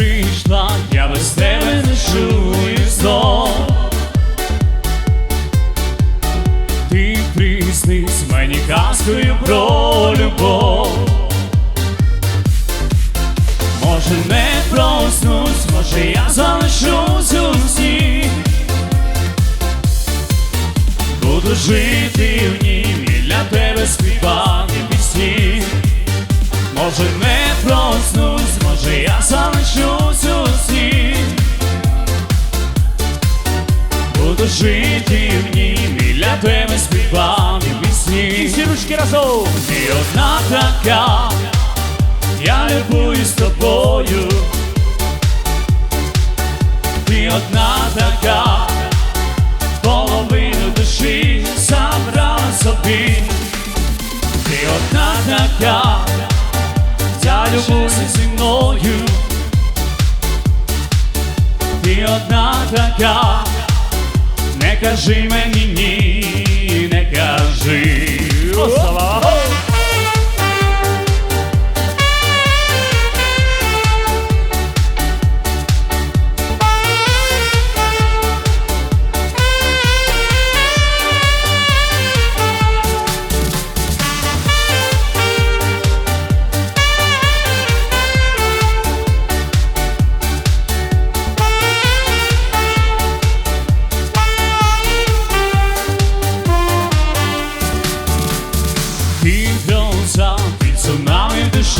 прийшла, я без тебе не чую знов. Ти приснись мені казкою про любов. Може не проснусь, може я залишусь у сні. Буду жити Буду жити в нім і для тебе співати пісні. Всі ручки разом. Ти одна така, я любуюсь тобою. Ти одна така, половину душі забрала собі. Ти одна така, я любуюся зі мною. Ти одна така, кажи мені ні,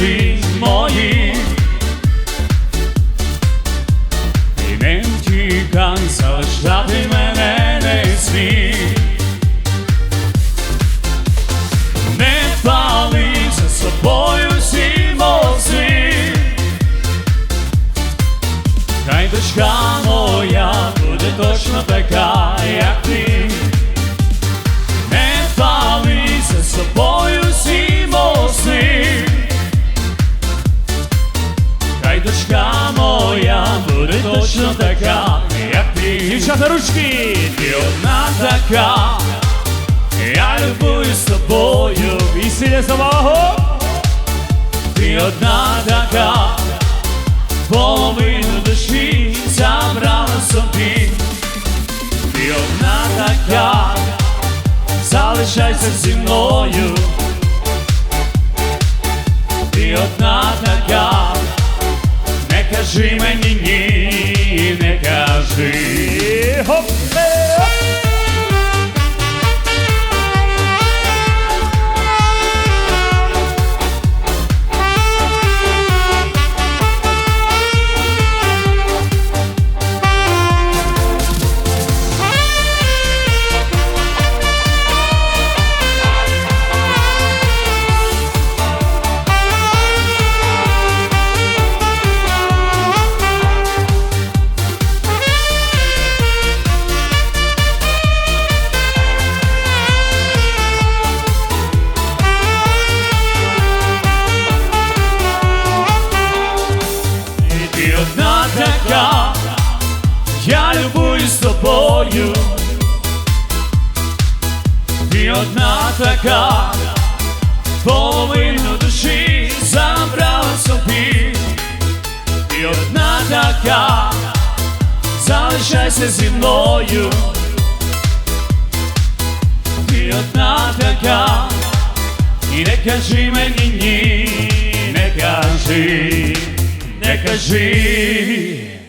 цунамі в душі моїй І не втікай, залишати мене не смій Не пали за собою всі мози Хай дочка моя буде точно така, як ти. Не пали за собою Дівчата ручки. Ти одна така, я любуюсь тобою. І синя самого. Ти одна така, половину душі забрала собі. Ти одна така, залишайся зі мною. Ти одна така, не кажи мені І тобою. Ти одна така, половину душі забрала собі. Ти одна така, залишайся зі мною. Ти одна така, і не кажи мені ні, не кажи, не кажи.